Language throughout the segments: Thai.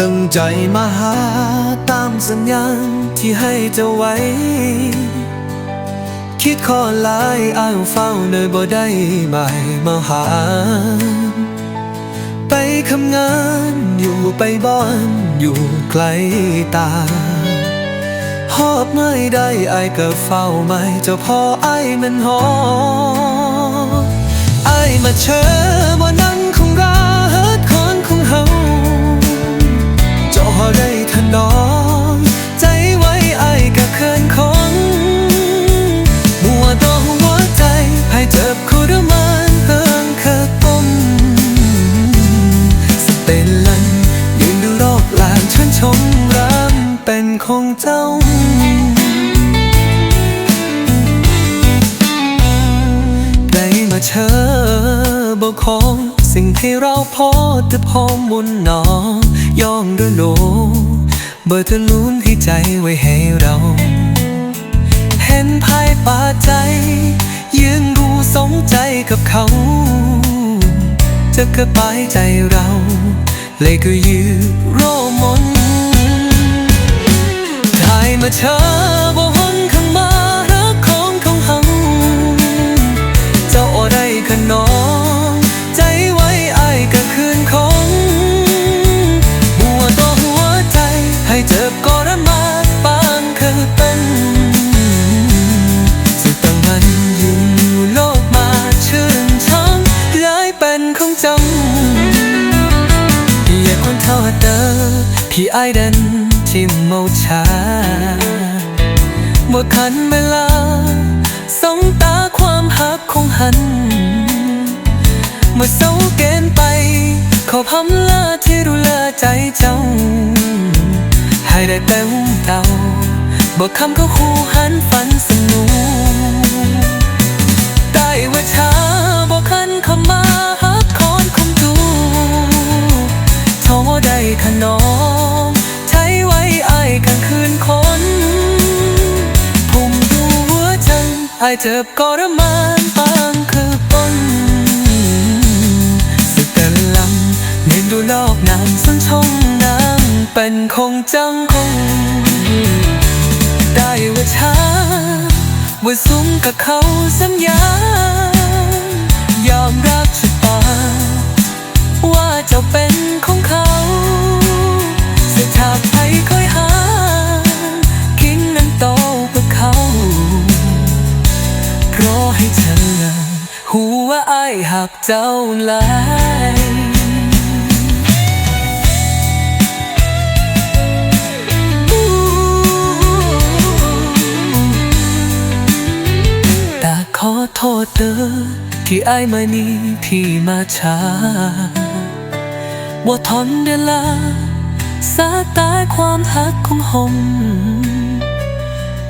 ตั้งใจมาหาตามสัญญาณที่ให้เจ้าไว้ คิดขอลายอ้างเฝ้าเนยบ่ได้บ่มาหา ไปคำงานอยู่ไปบ้านอยู่ไกลตาหอบเมื่อยได้ไอายก็เฝ้าไม่เจ้าพ่อไอายมันหอไอายมาเชิญบ่น เป็นของเจ้าได้มาเชอบของสิ่งที่เราพอแต่พอมุนหนอย่องด้วยโลเบอร์เธอลุ้นให้ใจไว้ให้เรา เห็นภายป่าใจ ยืนดูสงใจกับเขาจะกระปายใจเรา เลยก็ยืนโรมนถ่ายมา เชอบ่หนข้างมารักของของเฮาเจ้าอะได้ขนองใจไว้ไอ้ายก็คืนของหัวต่อหัวใจให้เจ็บก็ระมาปานคือเป็นสุดตั้งมันอยู่โลกมาชื่นช่องกลายเป็นของจำอย่าคนเท่าเดิมพี่ไอายดันที่เมาชา คันเวลา สองตาความหักคงหัน เมื่อเศร้าเกณฑ์ไป ขอพำลาที่ดูแลใจเจ้า ให้ได้แต่หูเตาบอกคำก็คู่หันฝันสนุกได้ว่าชาบอ ใจไอ้เจ็บก็ระมานปางคือปนสึกแต่ลำเน้นดูนอกนานสังชงน้ำเป็นคงจังคง ได้ว่าช้าว่าสูงกับเขาสัญญายอมรับายหักเจ้าหลายแต่ขอโทษเด้อที่ไอายมานี้พี่มาช้าบ่ทนเวลาสาตายความหักของหม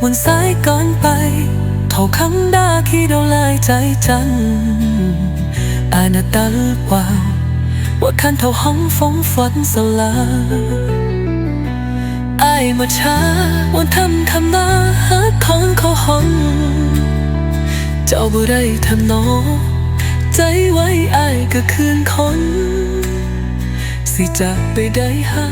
วันสายก่อนไปเท่าคำด่าที่เราลายใจจัน อาณาตาลือว่าว่าคันเท่าห้องฟงฝนสลาไอายมาช้าวันทำคำนาหักของเขาห้องเจ้าบ่ได้ทำนอใจไว้ไอายก็คืนคน สิจากไปได้หา